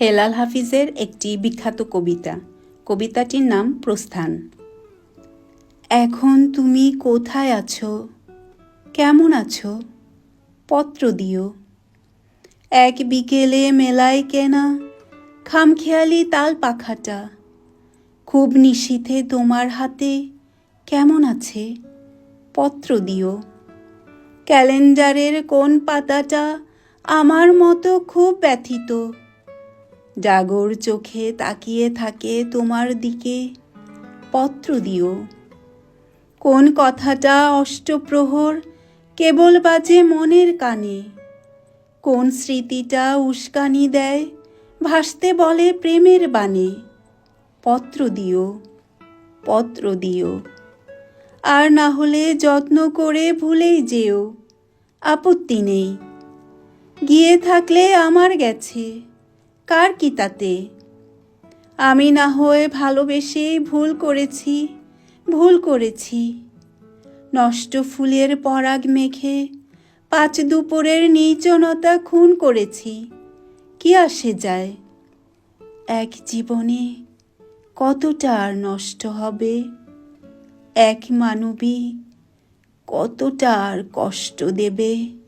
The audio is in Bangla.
হেলাল হাফিজের একটি বিখ্যাত কবিতা। কবিতাটির নাম প্রস্থান। এখন তুমি কোথায় আছো? কেমন আছো? পত্র দিও। এক বিকেলে মেলায় কেনা খামখেয়ালি তাল পাখাটা। খুব নিশীথে তোমার হাতে কেমন আছে? পত্র দিও। ক্যালেন্ডারের কোন পাতাটা আমার মতো খুব ব্যথিত? জাগর চোখে তাকিয়ে থাকে তোমার দিকে। পত্র দিও। কোন কথাটা অষ্টপ্রহর, কেবল বাজে মনের কানে। কোন স্মৃতিটা উস্কানি দেয়, ভাসতে বলে প্রেমের বাণে। পত্র দিও পত্র দিও। আর না হলে যত্ন করে ভুলেই যেও। আপত্তি নেই। গিয়ে থাকলে আমার গেছে। কার কি তাতে আমি না হয়ে ভালোবেসেই ভুল করেছি ভুল করেছি। নষ্ট ফুলের পরাগ মেখে পাঁচ দুপুরের নির্জনতা খুন করেছি, কি আসে যায়? এক জীবনে কতটা আর নষ্ট হবে? এক মানবী কতটা আর কষ্ট দেবে?